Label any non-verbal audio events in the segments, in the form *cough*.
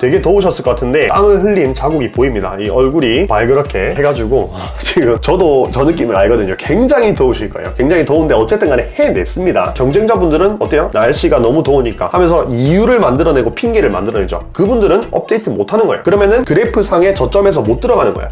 되게 더우셨을 것 같은데 땀을 흘린 자국이 보입니다. 이 얼굴이 발그렇게 해가지고 *laughs* 지금 저도 저 느낌을 알거든요. 굉장히 더우실 거예요. 굉장히 더운데 어쨌든 간에 해냈습니다. 경쟁자분들은 어때요? 날씨가 너무 더우니까 하면서 이유를 만들어내고 핑계를 만들어내죠. 그분들은 업데이트 못하는 거예요. 그러면은 그래프 상의 저점에서 못 들어가는 거예요.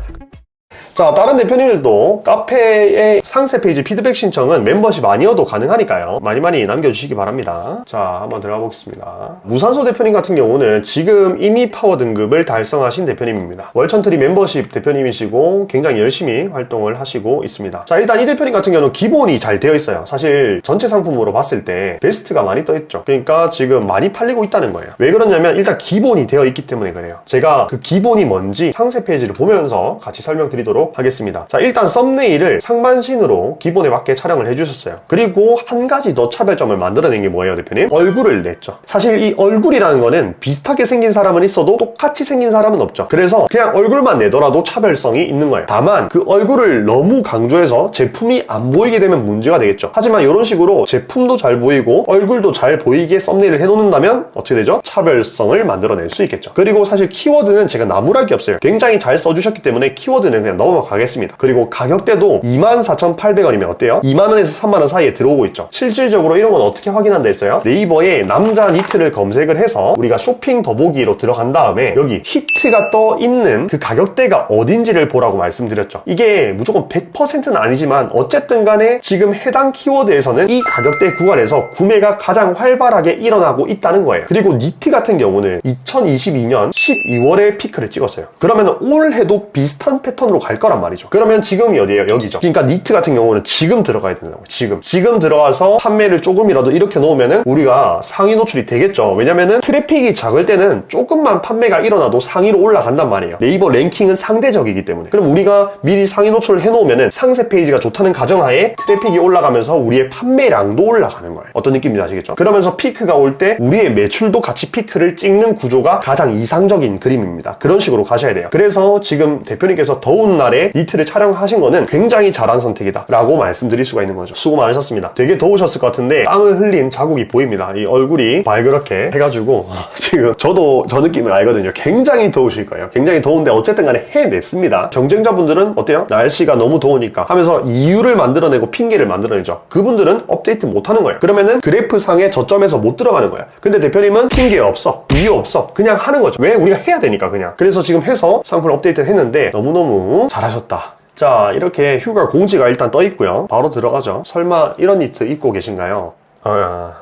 자, 다른 대표님들도 카페의 상세 페이지 피드백 신청은 멤버십 아니어도 가능하니까요. 많이 많이 남겨주시기 바랍니다. 자, 한번 들어가 보겠습니다. 무산소 대표님 같은 경우는 지금 이미 파워 등급을 달성하신 대표님입니다. 월천트리 멤버십 대표님이시고 굉장히 열심히 활동을 하시고 있습니다. 자, 일단 이 대표님 같은 경우는 기본이 잘 되어 있어요. 사실 전체 상품으로 봤을 때 베스트가 많이 떠 있죠. 그러니까 지금 많이 팔리고 있다는 거예요. 왜 그러냐면 일단 기본이 되어 있기 때문에 그래요. 제가 그 기본이 뭔지 상세 페이지를 보면서 같이 설명드 리도록 하겠습니다. 자, 일단 썸네일을 상반신으로 기본에 맞게 촬영을 해주셨어요. 그리고 한 가지 더 차별점을 만들어낸 게 뭐예요, 대표님? 얼굴을 냈죠. 사실 이 얼굴이라는 거는 비슷하게 생긴 사람은 있어도 똑같이 생긴 사람은 없죠. 그래서 그냥 얼굴만 내더라도 차별성이 있는 거예요. 다만 그 얼굴을 너무 강조해서 제품이 안 보이게 되면 문제가 되겠죠. 하지만 이런 식으로 제품도 잘 보이고 얼굴도 잘 보이게 썸네일을 해놓는다면 어떻게 되죠? 차별성을 만들어낼 수 있겠죠. 그리고 사실 키워드는 제가 나무랄 게 없어요. 굉장히 잘 써주셨기 때문에 키워드는 그냥 넘어가겠습니다. 그리고 가격대도 24,800원이면 어때요? 2만원에서 3만원 사이에 들어오고 있죠. 실질적으로 이런 건 어떻게 확인한다 했어요? 네이버에 남자 니트를 검색을 해서 우리가 쇼핑 더보기로 들어간 다음에 여기 히트가 떠 있는 그 가격대가 어딘지를 보라고 말씀드렸죠. 이게 무조건 100%는 아니지만 어쨌든 간에 지금 해당 키워드에서는 이 가격대 구간에서 구매가 가장 활발하게 일어나고 있다는 거예요. 그리고 니트 같은 경우는 2022년 12월에 피크를 찍었어요. 그러면 올해도 비슷한 패턴으로 갈 거란 말이죠. 그러면 지금이 어디예요? 여기죠. 그러니까 니트 같은 경우는 지금 들어가야 된다고. 지금. 지금 들어가서 판매를 조금이라도 이렇게 놓으면은 우리가 상위 노출이 되겠죠. 왜냐면은 트래픽이 작을 때는 조금만 판매가 일어나도 상위로 올라간단 말이에요. 네이버 랭킹은 상대적이기 때문에. 그럼 우리가 미리 상위 노출을 해놓으면은 상세 페이지가 좋다는 가정하에 트래픽이 올라가면서 우리의 판매량도 올라가는 거예요. 어떤 느낌인지 아시겠죠? 그러면서 피크가 올 때 우리의 매출도 같이 피크를 찍는 구조가 가장 이상적인 그림입니다. 그런 식으로 가셔야 돼요. 그래서 지금 대표님께서 더운 날에 니트를 촬영하신 거는 굉장히 잘한 선택이다 라고 말씀드릴 수가 있는 거죠. 수고 많으셨습니다. 되게 더우셨을 것 같은데 땀을 흘린 자국이 보입니다. 이 얼굴이 발그렇게 해가지고 지금 저도 저 느낌을 알거든요. 굉장히 더우실 거예요. 굉장히 더운데 어쨌든 간에 해냈습니다. 경쟁자분들은 어때요? 날씨가 너무 더우니까 하면서 이유를 만들어내고 핑계를 만들어내죠. 그분들은 업데이트 못하는 거예요. 그러면은 그래프 상의 저점에서 못 들어가는 거예요. 근데 대표님은 핑계 없어. 이유 없어. 그냥 하는 거죠. 왜? 우리가 해야 되니까 그냥. 그래서 지금 해서 상품 업데이트 했는데 너무너무 잘하셨다. 자, 이렇게 휴가 공지가 일단 떠 있고요. 바로 들어가죠. 설마 이런 니트 입고 계신가요? 어,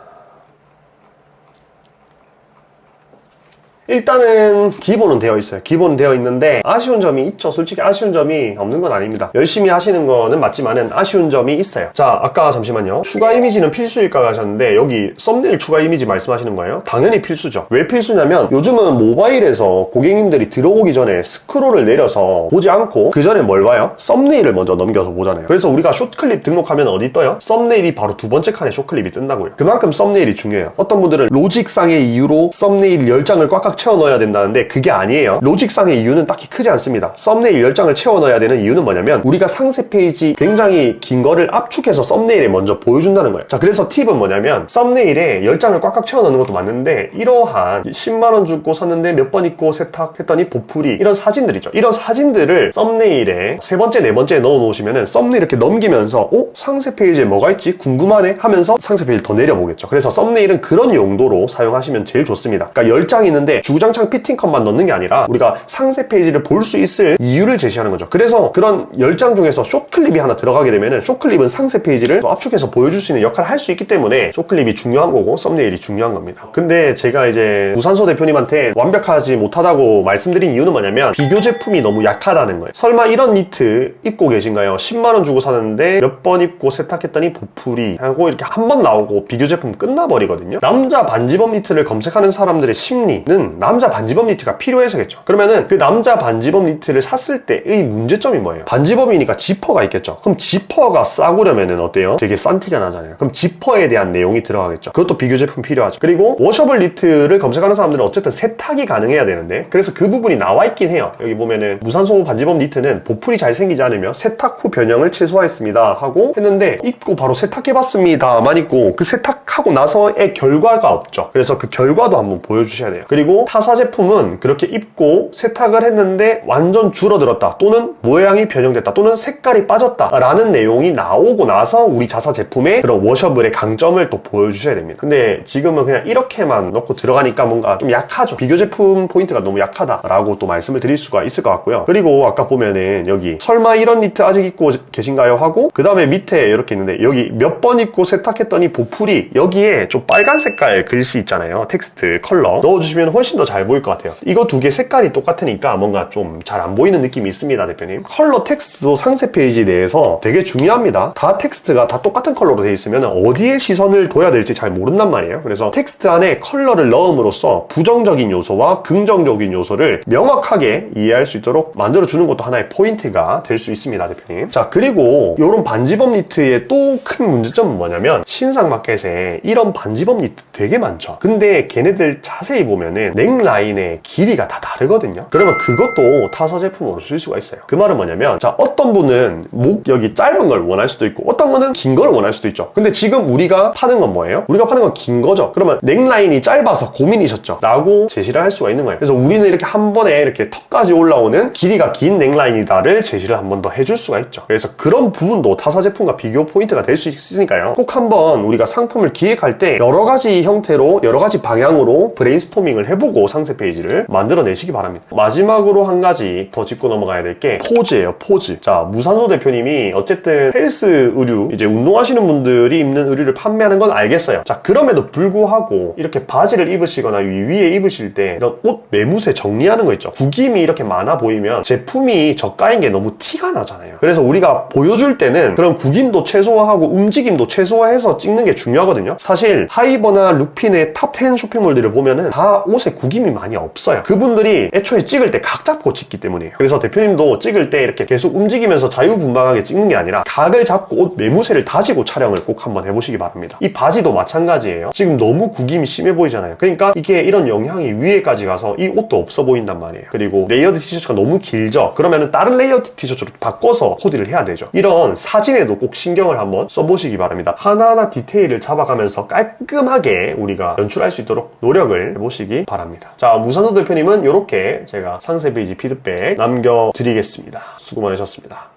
일단은 기본은 되어 있어요. 기본은 되어 있는데 아쉬운 점이 있죠. 솔직히 아쉬운 점이 없는 건 아닙니다. 열심히 하시는 거는 맞지만은 아쉬운 점이 있어요. 자, 아까 잠시만요. 추가 이미지는 필수일까 하셨는데 여기 썸네일 추가 이미지 말씀하시는 거예요? 당연히 필수죠. 왜 필수냐면 요즘은 모바일에서 고객님들이 들어오기 전에 스크롤을 내려서 보지 않고 그 전에 뭘 봐요? 썸네일을 먼저 넘겨서 보잖아요. 그래서 우리가 숏클립 등록하면 어디 떠요? 썸네일이 바로 두 번째 칸에 숏클립이 뜬다고요. 그만큼 썸네일이 중요해요. 어떤 분들은 로직상의 이유로 썸네일 10장을 꽉꽉 채워 넣어야 된다는데 그게 아니에요. 로직상의 이유는 딱히 크지 않습니다. 썸네일 10장을 채워 넣어야 되는 이유는 뭐냐면 우리가 상세 페이지 굉장히 긴 거를 압축해서 썸네일에 먼저 보여준다는 거예요. 자, 그래서 팁은 뭐냐면 썸네일에 10장을 꽉꽉 채워 넣는 것도 맞는데 이러한 10만원 주고 샀는데 몇 번 입고 세탁했더니 보풀이 이런 사진들이죠. 이런 사진들을 썸네일에 세 번째, 네 번째 넣어 놓으시면은 썸네일 이렇게 넘기면서 어? 상세 페이지에 뭐가 있지? 궁금하네? 하면서 상세 페이지를 더 내려보겠죠. 그래서 썸네일은 그런 용도로 사용하시면 제일 좋습니다. 그러니까 10장 있는데 주구장창 피팅컷만 넣는 게 아니라 우리가 상세 페이지를 볼 수 있을 이유를 제시하는 거죠. 그래서 그런 10장 중에서 숏클립이 하나 들어가게 되면은 숏클립은 상세 페이지를 또 압축해서 보여줄 수 있는 역할을 할 수 있기 때문에 숏클립이 중요한 거고 썸네일이 중요한 겁니다. 근데 제가 이제 우산소 대표님한테 완벽하지 못하다고 말씀드린 이유는 뭐냐면 비교 제품이 너무 약하다는 거예요. 설마 이런 니트 입고 계신가요? 10만원 주고 사는데 몇 번 입고 세탁했더니 보풀이 하고 이렇게 한 번 나오고 비교 제품 끝나버리거든요. 남자 반지범 니트를 검색하는 사람들의 심리는 남자 반지범 니트가 필요해서겠죠. 그러면은 그 남자 반지범 니트를 샀을 때의 문제점이 뭐예요? 반지범이니까 지퍼가 있겠죠. 그럼 지퍼가 싸구려면은 어때요? 되게 싼 티가 나잖아요. 그럼 지퍼에 대한 내용이 들어가겠죠. 그것도 비교 제품 필요하죠. 그리고 워셔블 니트를 검색하는 사람들은 어쨌든 세탁이 가능해야 되는데 그래서 그 부분이 나와 있긴 해요. 여기 보면은 무산소 반지범 니트는 보풀이 잘 생기지 않으며 세탁 후 변형을 최소화했습니다 하고 했는데 입고 바로 세탁해봤습니다만 있고 그 세탁하고 나서의 결과가 없죠. 그래서 그 결과도 한번 보여주셔야 돼요. 그리고 타사 제품은 그렇게 입고 세탁을 했는데 완전 줄어들었다. 또는 모양이 변형됐다. 또는 색깔이 빠졌다 라는 내용이 나오고 나서 우리 자사 제품의 그런 워셔블의 강점을 또 보여주셔야 됩니다. 근데 지금은 그냥 이렇게만 넣고 들어가니까 뭔가 좀 약하죠. 비교 제품 포인트가 너무 약하다 라고 또 말씀을 드릴 수가 있을 것 같고요. 그리고 아까 보면은 여기 설마 이런 니트 아직 입고 계신가요? 하고 그 다음에 밑에 이렇게 있는데 여기 몇 번 입고 세탁했더니 보풀이 여기에 좀 빨간 색깔 글씨 있잖아요. 텍스트 컬러. 넣어주시면 훨씬 더 잘 보일 것 같아요. 이거 두 개 색깔이 똑같으니까 뭔가 좀 잘 안 보이는 느낌이 있습니다 대표님. 컬러 텍스트도 상세 페이지 내에서 되게 중요합니다. 다 텍스트가 다 똑같은 컬러로 되어 있으면 어디에 시선을 둬야 될지 잘 모른단 말이에요. 그래서 텍스트 안에 컬러를 넣음으로써 부정적인 요소와 긍정적인 요소를 명확하게 이해할 수 있도록 만들어주는 것도 하나의 포인트가 될 수 있습니다 대표님. 자 그리고 이런 반지범 니트의 또 큰 문제점은 뭐냐면 신상 마켓에 이런 반지범 니트 되게 많죠. 근데 걔네들 자세히 보면은 넥 라인의 길이가 다 다르거든요. 그러면 그것도 타사 제품으로 쓸 수가 있어요. 그 말은 뭐냐면 자 어떤 분은 목 여기 짧은 걸 원할 수도 있고 어떤 거는 긴걸 원할 수도 있죠. 근데 지금 우리가 파는 건 뭐예요? 우리가 파는 건 긴 거죠. 그러면 넥 라인이 짧아서 고민이셨죠? 라고 제시를 할 수가 있는 거예요. 그래서 우리는 이렇게 한 번에 이렇게 턱까지 올라오는 길이가 긴 넥 라인이다를 제시를 한 번 더 해줄 수가 있죠. 그래서 그런 부분도 타사 제품과 비교 포인트가 될 수 있으니까요. 꼭 한번 우리가 상품을 기획할 때 여러 가지 형태로 여러 가지 방향으로 브레인스토밍을 해보 고 상세 페이지를 만들어내시기 바랍니다. 마지막으로 한 가지 더 짚고 넘어가야 될 게 포즈예요 포즈. 자 무산소 대표님이 어쨌든 헬스 의류 이제 운동하시는 분들이 입는 의류를 판매하는 건 알겠어요. 자 그럼에도 불구하고 이렇게 바지를 입으시거나 위- 위에 입으실 때 이런 옷 매무새 정리하는 거 있죠. 구김이 이렇게 많아 보이면 제품이 저가인 게 너무 티가 나잖아요. 그래서 우리가 보여줄 때는 그런 구김도 최소화하고 움직임도 최소화해서 찍는 게 중요하거든요. 사실 하이버나 룩핀의 탑10 쇼핑몰들을 보면은 다 옷에 구김이 많이 없어요. 그분들이 애초에 찍을 때 각 잡고 찍기 때문이에요. 그래서 대표님도 찍을 때 이렇게 계속 움직이면서 자유분방하게 찍는 게 아니라 각을 잡고 옷 매무새를 다지고 촬영을 꼭 한번 해보시기 바랍니다. 이 바지도 마찬가지예요. 지금 너무 구김이 심해 보이잖아요. 그러니까 이게 이런 영향이 위에까지 가서 이 옷도 없어 보인단 말이에요. 그리고 레이어드 티셔츠가 너무 길죠? 그러면은 다른 레이어드 티셔츠로 바꿔서 코디를 해야 되죠. 이런 사진에도 꼭 신경을 한번 써보시기 바랍니다. 하나하나 디테일을 잡아가면서 깔끔하게 우리가 연출할 수 있도록 노력을 해보시기 바랍니다. 자 무산소 대표님은 이렇게 제가 상세 페이지 피드백 남겨드리겠습니다. 수고 많으셨습니다